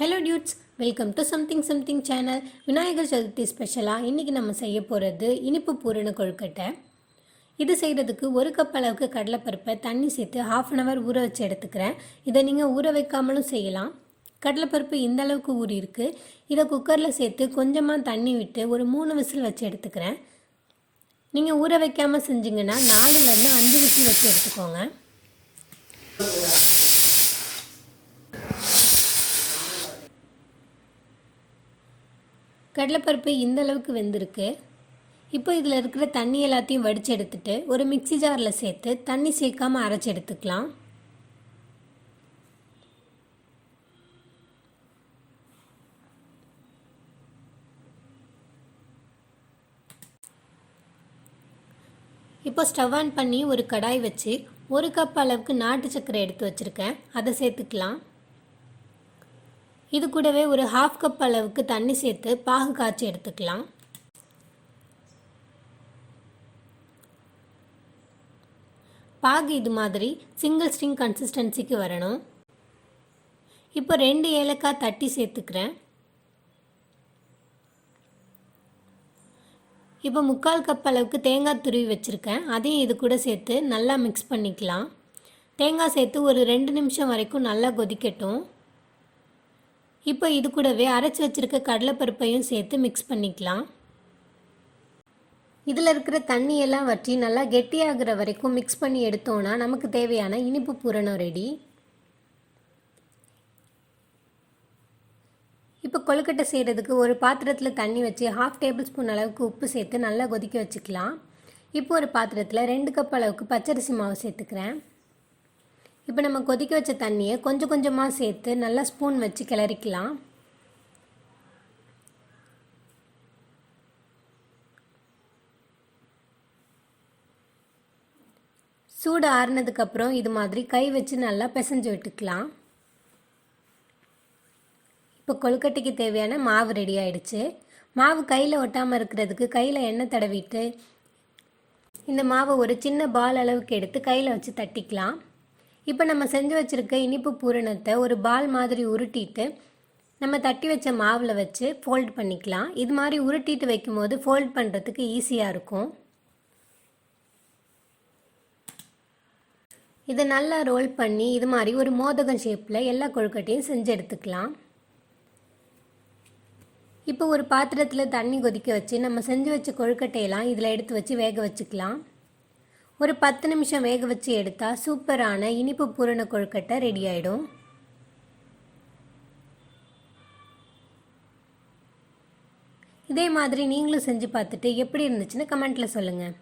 Hello dudes welcome to something something channel Vinayagar Chaturthi ஸ்பெஷலாக இன்றைக்கி நம்ம செய்ய போகிறது இனிப்பு பூரண கொழுக்கட்டை. இது செய்கிறதுக்கு ஒரு கப் அளவுக்கு கடலைப்பருப்பை தண்ணி சேர்த்து ஹாஃப் அன் ஹவர் ஊற வச்சு எடுத்துக்கிறேன். இதை நீங்கள் ஊற வைக்காமலும் செய்யலாம். கடலைப்பருப்பு இந்த அளவுக்கு ஊறி இருக்குது இதை குக்கரில் சேர்த்து கொஞ்சமாக தண்ணி விட்டு ஒரு மூணு விசில் வச்சு எடுத்துக்கிறேன். நீங்கள் ஊற வைக்காமல் செஞ்சிங்கன்னா நாலுலேருந்து அஞ்சு விசில் வச்சு எடுத்துக்கோங்க. கடலைப்பருப்பு இந்த அளவுக்கு வெந்திருக்கு. இப்போ இதில் இருக்கிற தண்ணி எல்லாத்தையும் வடித்து எடுத்துட்டு ஒரு மிக்சி ஜாரில் சேர்த்து தண்ணி சேர்க்காமல் அரைச்சி எடுத்துக்கலாம். இப்போ ஸ்டவ் ஆன் பண்ணி ஒரு கடாய் வச்சு ஒரு கப் அளவுக்கு நாட்டு சர்க்கரை எடுத்து வச்சுருக்கேன். அதை சேர்த்துக்கலாம். இது கூடவே ஒரு ஹாஃப் கப் அளவுக்கு தண்ணி சேர்த்து பாகு காய்ச்சி எடுத்துக்கலாம். பாகு இது மாதிரி சிங்கிள் ஸ்ட்ரிங் கன்சிஸ்டன்சிக்கு வரணும். இப்போ ரெண்டு ஏலக்காய் தட்டி சேர்த்துக்கிறேன். இப்போ முக்கால் கப் அளவுக்கு தேங்காய் துருவி வச்சுருக்கேன். அதையும் இது கூட சேர்த்து நல்லா மிக்ஸ் பண்ணிக்கலாம். தேங்காய் சேர்த்து ஒரு ரெண்டு நிமிஷம் வரைக்கும் நல்லா கொதிக்கட்டும். இப்போ இது கூடவே அரைச்சி வச்சுருக்க கடலைப்பருப்பையும் சேர்த்து மிக்ஸ் பண்ணிக்கலாம். இதில் இருக்கிற தண்ணியெல்லாம் வற்றி நல்லா கெட்டியாகிற வரைக்கும் மிக்ஸ் பண்ணி எடுத்தோன்னா நமக்கு தேவையான இனிப்பு பூரணம் ரெடி இப்போ கொழுக்கட்டை செய்கிறதுக்கு ஒரு பாத்திரத்தில் தண்ணி வச்சு ஹாஃப் டேபிள் ஸ்பூன் அளவுக்கு உப்பு சேர்த்து நல்லா கொதிக்க வச்சுக்கலாம். இப்போ ஒரு பாத்திரத்தில் ரெண்டு கப் அளவுக்கு பச்சரிசி மாவு சேர்த்துக்கிறேன். இப்போ நம்ம கொதிக்க வச்ச தண்ணியை கொஞ்சம் கொஞ்சமாக சேர்த்து நல்லா ஸ்பூன் வச்சு கிளறிக்கலாம். சூடு ஆறுனதுக்கப்புறம் இது மாதிரி கை வச்சு நல்லா பிசைஞ்சு விட்டுக்கலாம். இப்போ கொழுக்கட்டைக்கு தேவையான மாவு ரெடி ஆயிடுச்சு. மாவு கையில் ஒட்டாமல் இருக்கிறதுக்கு கையில் எண்ணெய் தடவிட்டு இந்த மாவை ஒரு சின்ன பால் அளவுக்கு எடுத்து கையில் வச்சு தட்டிக்கலாம். இப்போ நம்ம செஞ்சு வச்சுருக்க இனிப்பு பூரணத்தை ஒரு பால் மாதிரி உருட்டிட்டு நம்ம தட்டி வச்ச மாவில் வச்சு ஃபோல்ட் பண்ணிக்கலாம். இது மாதிரி உருட்டிட்டு வைக்கும்போது ஃபோல்ட் பண்ணுறதுக்கு ஈஸியாக இருக்கும். இதை நல்லா ரோல் பண்ணி இது மாதிரி ஒரு மோதகம் ஷேப்பில் எல்லா கொழுக்கட்டையும் செஞ்சு எடுத்துக்கலாம். இப்போ ஒரு பாத்திரத்தில் தண்ணி கொதிக்க வச்சு நம்ம செஞ்சு வச்ச கொழுக்கட்டையெல்லாம் இதில் எடுத்து வச்சு வேக வச்சுக்கலாம். ஒரு பத்து நிமிஷம் வேக வச்சு எடுத்தால் சூப்பரான இனிப்பு பூரண கொழுக்கட்டை ரெடி ஆகிடும் இதே மாதிரி நீங்களும் செஞ்சு பார்த்துட்டு எப்படி இருந்துச்சுன்னு கமெண்ட்டில் சொல்லுங்கள்